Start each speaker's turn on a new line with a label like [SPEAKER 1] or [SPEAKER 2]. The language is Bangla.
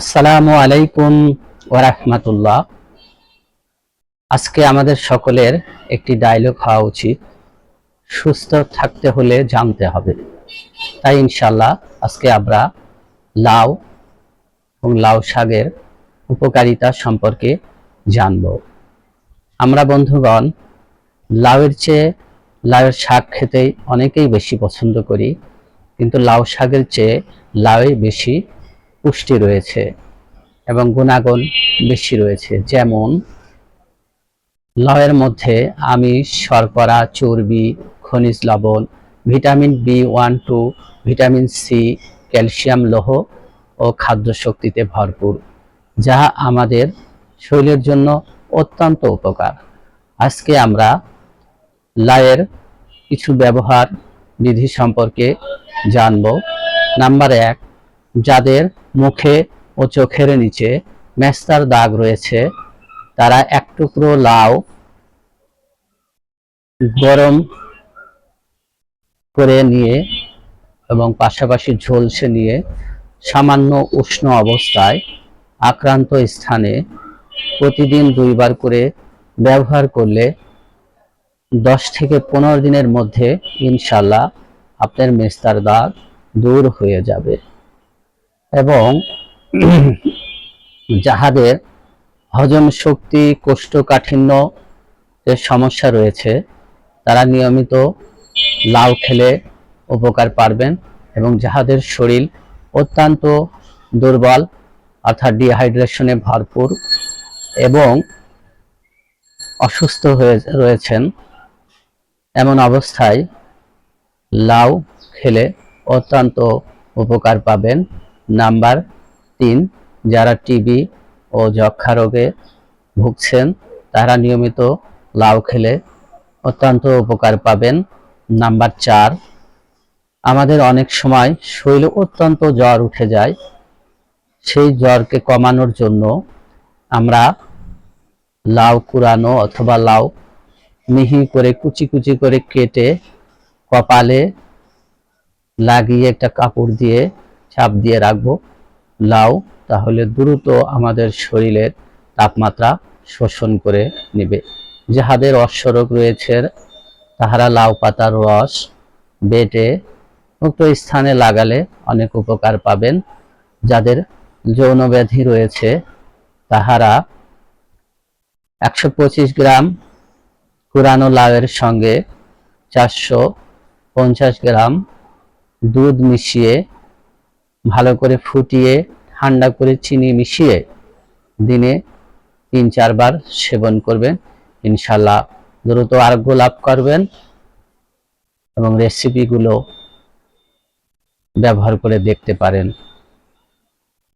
[SPEAKER 1] আসসালামু আলাইকুম ওরহমতুল্লাহ আজকে আমাদের সকলের একটি ডায়লগ হওয়া উচিত। সুস্থ থাকতে হলে জানতে হবে। তাই ইনশাল্লাহ আজকে আমরা লাউ এবং লাউ শাকের উপকারিতা সম্পর্কে জানব। আমরা বন্ধুগণ, লাউয়ের চেয়ে লাউয়ের শাক খেতেই অনেকেই বেশি পছন্দ করি, কিন্তু লাউ শাকের চেয়ে লাউয়ে বেশি পুষ্টি রয়েছে এবং গুণাগুণ বেশি রয়েছে। যেমন লাউয়ের মধ্যে আমিষ, শর্করা, চর্বি, খনিজ লবণ, vitamin B one two vitamin C calcium লৌহ ও খাদ্য শক্তিতে ভরপুর, যা আমাদের শরীরের জন্য অত্যন্ত উপকার। আজকে আমরা লাউয়ের কিছু ব্যবহার বিধি সম্পর্কে জানব। নাম্বার এক, যাদের মুখে ও চোখের নিচে মেস্তার দাগ রয়েছে। তারা এক টুকরো লাউ গরম করে নিয়ে এবং পাশাপাশি ঝলসে নিয়ে সামান্য উষ্ণ অবস্থায় আক্রান্ত স্থানে প্রতিদিন দুইবার করে ব্যবহার করলে দশ থেকে পনেরো দিনের মধ্যে ইনশাল্লাহ আপনার মেস্তার দাগ দূর হয়ে যাবে। এবং যাহাদের হজম শক্তি, কোষ্ঠকাঠিন্য এর সমস্যা রয়েছে, তারা নিয়মিত লাউ খেলে উপকার পারবেন এবং যাহাদের শরীর অত্যন্ত দুর্বল অর্থাৎ ডিহাইড্রেশনে ভরপুর এবং অসুস্থ হয়ে রয়েছেন, এমন অবস্থায় লাউ খেলে অত্যন্ত উপকার পাবেন। নাম্বার তিন, যারা টিবি ও যক্ষা রোগে ভুগছেন, তারা নিয়মিত লাউ খেলে অত্যন্ত উপকার পাবেন। নাম্বার চার, আমাদের অনেক সময় শরীরে অত্যন্ত জ্বর উঠে যায়। সেই জ্বরকে কমানোর জন্য আমরা লাউ কুড়ানো অথবা লাউ মিহি করে কুচি কুচি করে কেটে কপালে লাগিয়ে একটা কাপড় দিয়ে চাপ দিয়ে রাখব। লাউ, তাহলে দ্রুত আমাদের শরীরের তাপমাত্রা শোষণ করে নেবে। যাহাদের অশ্বরোগ রয়েছে, তাহারা লাউ পাতার রস বেটে উক্ত স্থানে লাগালে অনেক উপকার পাবেন। যাদের যৌন ব্যাধি রয়েছে, তাহারা একশো পঁচিশ গ্রাম পুরানো লাউয়ের সঙ্গে চারশো পঞ্চাশ গ্রাম দুধ মিশিয়ে ভালো করে ফুটিয়ে, ঠান্ডা করে চিনি মিশিয়ে দিনে তিন, চারবার সেবন করবেন। ইনশাল্লাহ দ্রুত আরোগ্য লাভ করবেন এবং রেসিপিগুলো ব্যবহার করে দেখতে পারেন।